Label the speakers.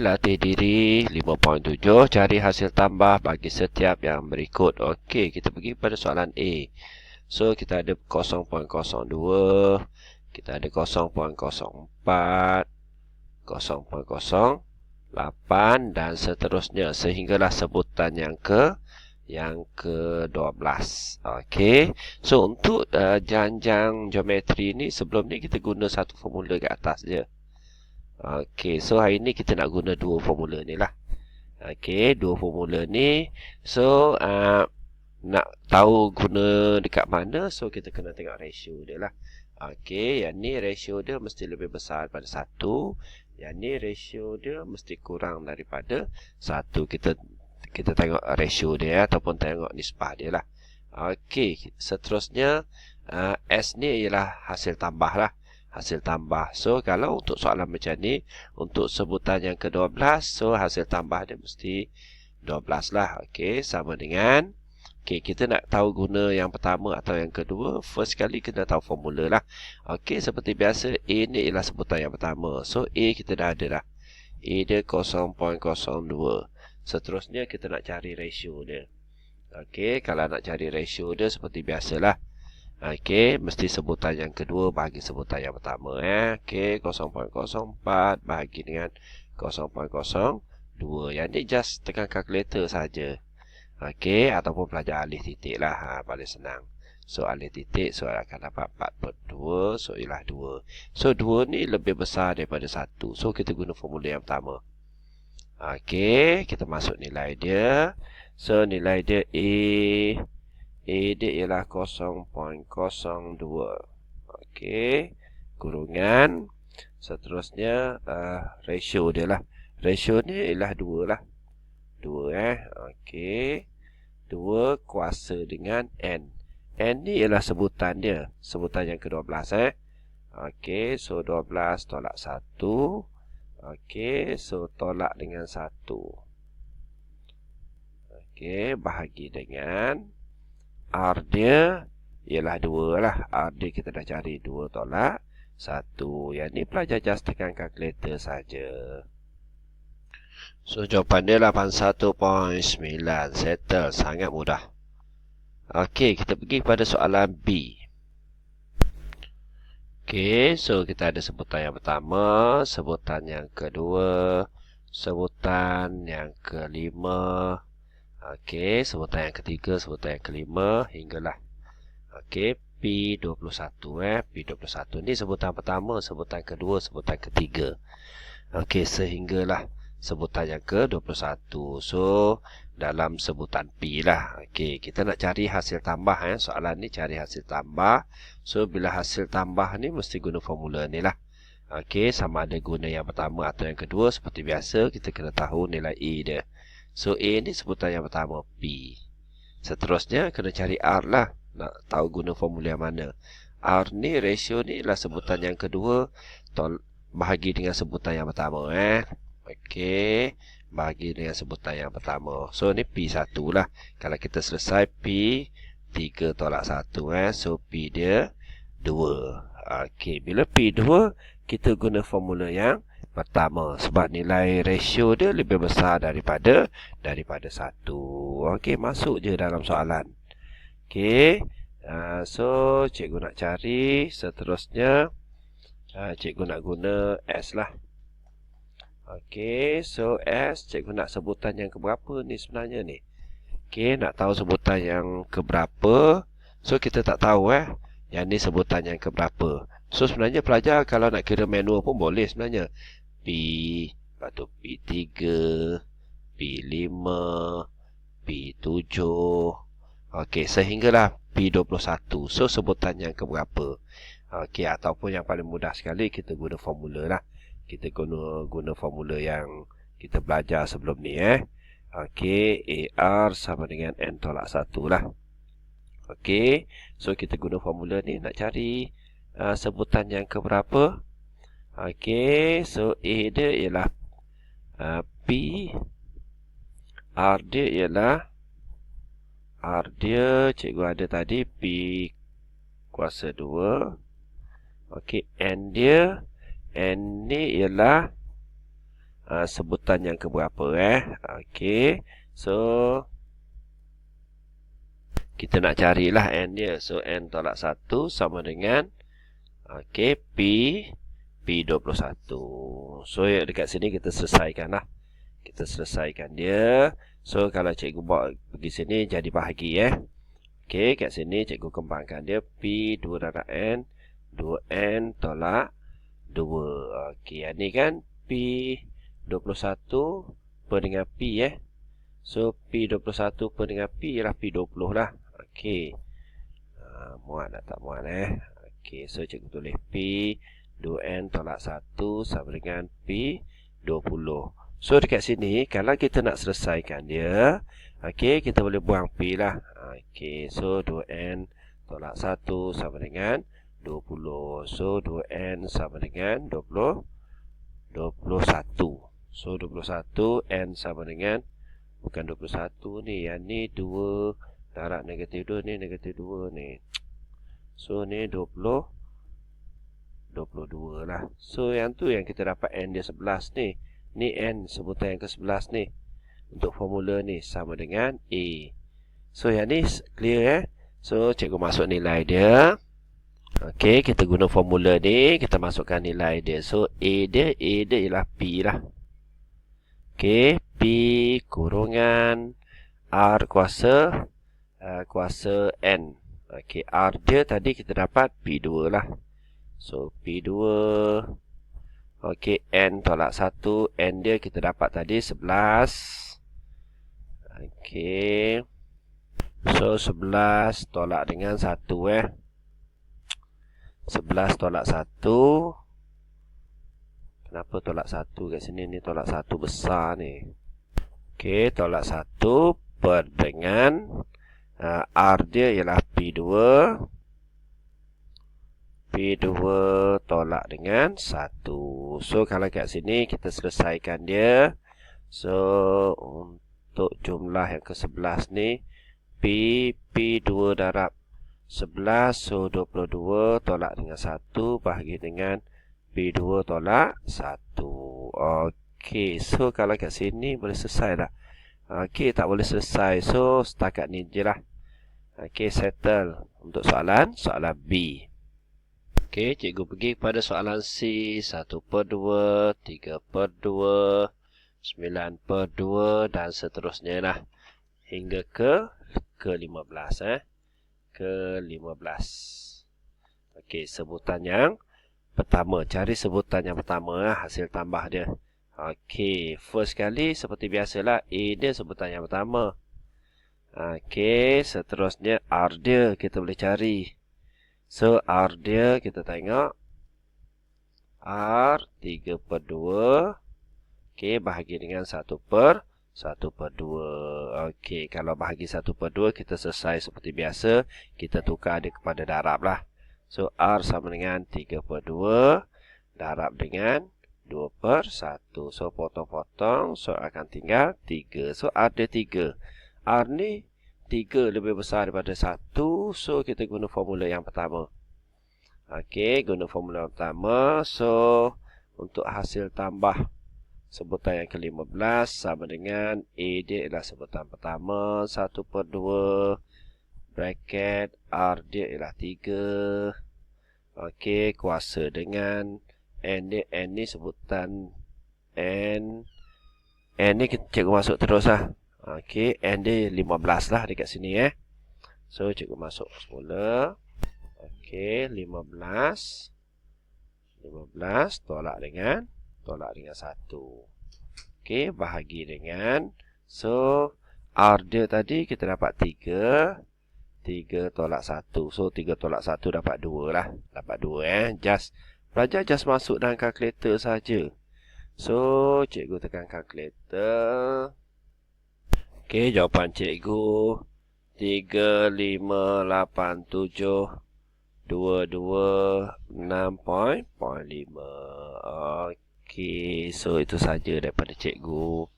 Speaker 1: Latih diri 5.7. Cari hasil tambah bagi setiap yang berikut. Okey, kita pergi pada soalan A. So, kita ada 0.02. Kita ada 0.04. 0.08 dan seterusnya sehinggalah sebutan yang ke yang ke-12. Okey. So untuk uh, janjang geometri ni sebelum ni kita guna satu formula kat atas je. Okey, so hari ni kita nak guna dua formula ni lah. Okey, dua formula ni. So, uh, nak tahu guna dekat mana, so kita kena tengok ratio dia lah. Okey, yang ni ratio dia mesti lebih besar daripada satu. Yang ni ratio dia mesti kurang daripada satu. Kita kita tengok ratio dia ataupun tengok nisbah dia lah. Okey, seterusnya uh, S ni ialah hasil tambah lah hasil tambah. So, kalau untuk soalan macam ni, untuk sebutan yang ke-12, so hasil tambah dia mesti 12 lah. Okey, sama dengan Okey, kita nak tahu guna yang pertama atau yang kedua, first kali kena tahu formula lah. Okey, seperti biasa, A ni ialah sebutan yang pertama. So, A kita dah ada lah. A dia 0.02. Seterusnya, kita nak cari ratio dia. Okey, kalau nak cari ratio dia, seperti biasalah. Okey, mesti sebutan yang kedua bagi sebutan yang pertama ya. Okey, 0.04 bahagi dengan 0.02. Yang ni just tekan kalkulator saja. Okey, ataupun pelajar alih titik lah. Ha, paling senang. So, alih titik, so akan dapat 4 per 2. So, ialah 2. So, 2 ni lebih besar daripada 1. So, kita guna formula yang pertama. Okey, kita masuk nilai dia. So, nilai dia A... A dia ialah 0.02 Okey. Kurungan. Seterusnya uh, Ratio dia lah. Ratio ni ialah 2 lah. 2 eh. Okey. 2 kuasa dengan N. N ni ialah sebutan dia. Sebutan yang ke-12 eh. Okey. So 12 tolak 1 Okey. So tolak dengan 1 Okey. Bahagi dengan R dia ialah 2 lah. R dia kita dah cari 2 tolak 1. Yang ni pelajar just tekan kalkulator saja. So jawapan dia 81.9. Settle. Sangat mudah. Okey, kita pergi pada soalan B. Okey, so kita ada sebutan yang pertama, sebutan yang kedua, sebutan yang kelima, Okey, sebutan yang ketiga, sebutan yang kelima hinggalah. Okey, P21 eh. P21 ni sebutan pertama, sebutan kedua, sebutan ketiga. Okey, sehinggalah sebutan yang ke-21. So, dalam sebutan P lah. Okey, kita nak cari hasil tambah eh. Soalan ni cari hasil tambah. So, bila hasil tambah ni mesti guna formula ni lah. Okey, sama ada guna yang pertama atau yang kedua. Seperti biasa, kita kena tahu nilai E dia. So A ni sebutan yang pertama. P. Seterusnya kena cari R lah. Nak tahu guna formula yang mana. R ni ratio ni lah sebutan yang kedua. Tol Bahagi dengan sebutan yang pertama eh. Okey Bahagi dengan sebutan yang pertama. So ni P1 lah. Kalau kita selesai P 3 tolak 1 eh. So P dia 2 Okey Bila P 2 Kita guna formula yang pertama sebab nilai ratio dia lebih besar daripada daripada satu. Okey, masuk je dalam soalan. Okey. Uh, so cikgu nak cari seterusnya uh, cikgu nak guna S lah. Okey, so S cikgu nak sebutan yang keberapa ni sebenarnya ni? Okey, nak tahu sebutan yang keberapa? So kita tak tahu eh. Yang ni sebutan yang keberapa? So sebenarnya pelajar kalau nak kira manual pun boleh sebenarnya. P Lepas tu P3 P5 P7 Okey, sehinggalah P21 So, sebutan yang keberapa Okey, ataupun yang paling mudah sekali Kita guna formula lah. Kita guna guna formula yang Kita belajar sebelum ni eh. Okey, AR sama dengan N tolak 1 lah. Okey, so kita guna formula ni Nak cari uh, sebutan yang keberapa Okey, so A dia ialah uh, P R dia ialah R dia cikgu ada tadi P kuasa 2 Okey, N dia N ni ialah uh, sebutan yang keberapa eh. Okey. So kita nak carilah n dia. So n tolak 1 sama dengan okey p p21. So dekat sini kita selesaikanlah. Kita selesaikan dia. So kalau cikgu buat pergi sini jadi bahagi eh. Okey, kat sini cikgu kembangkan dia p 2 darab n 2n tolak 2. Okey, yang ni kan p 21 per dengan P eh. So P21 per dengan P ialah P20 lah. Okey. Uh, muat tak muat eh. Okey, so cikgu tulis P 2N tolak 1 sama dengan P20. So dekat sini kalau kita nak selesaikan dia, okey, kita boleh buang P lah. Okey, so 2N tolak 1 sama dengan 20. So 2N sama dengan 20 21. So 21 N sama dengan Bukan 21 ni Yang ni 2 Darab negatif 2 ni negatif 2 ni So ni 20 22 lah. So yang tu yang kita dapat N dia 11 ni. Ni N sebutan yang ke 11 ni. Untuk formula ni Sama dengan A. So yang ni clear eh? So cikgu masuk nilai dia. Okay kita guna formula ni. Kita masukkan nilai dia. So A dia A dia ialah P lah. Okey, P kurungan R kuasa uh, kuasa N. Okey, R dia tadi kita dapat P2 lah. So, P2. Okey, N tolak 1. N dia kita dapat tadi 11. Okey. So, 11 tolak dengan 1 eh. 11 tolak 1. Kenapa tolak satu kat sini ni tolak satu besar ni. Okey, tolak satu per dengan uh, R dia ialah P2. P2 tolak dengan satu. So, kalau kat sini kita selesaikan dia. So, untuk jumlah yang ke-11 ni, P, P2 darab 11. So, 22 tolak dengan satu bahagi dengan B2 tolak 1. Okey, so kalau kat sini boleh selesai dah. Okey, tak boleh selesai. So, setakat ni je lah. Okey, settle untuk soalan, soalan B. Okey, cikgu pergi kepada soalan C. 1 per 2, 3 per 2, 9 per 2 dan seterusnya lah. Hingga ke ke-15 eh. Ke-15. Okey, sebutan yang pertama. Cari sebutan yang pertama lah, hasil tambah dia. Okey, first kali seperti biasalah A dia sebutan yang pertama. Okey, seterusnya R dia kita boleh cari. So, R dia kita tengok. R 3 per 2. Okey, bahagi dengan 1 per 1 per 2. Okey, kalau bahagi 1 per 2 kita selesai seperti biasa. Kita tukar dia kepada darab lah. So, R sama dengan 3 per 2. Darab dengan 2 per 1. So, potong-potong. So, akan tinggal 3. So, R dia 3. R ni 3 lebih besar daripada 1. So, kita guna formula yang pertama. Okey, guna formula yang pertama. So, untuk hasil tambah sebutan yang ke-15 sama dengan A dia ialah sebutan pertama. 1 per 2 bracket R dia ialah 3 Okey, kuasa dengan N ni, N ni sebutan N N ni kita cikgu masuk terus lah Okey, N dia 15 lah dekat sini eh So, cikgu masuk semula Okey, 15 15 tolak dengan Tolak dengan 1 Okey, bahagi dengan So, R dia tadi kita dapat 3 3 tolak 1. So 3 tolak 1 dapat 2 lah. Dapat 2 eh. Just pelajar just masuk dalam kalkulator saja. So cikgu tekan kalkulator. Okey, jawapan cikgu 3 5 8 7 2 2 6.5. Okey, so itu saja daripada cikgu.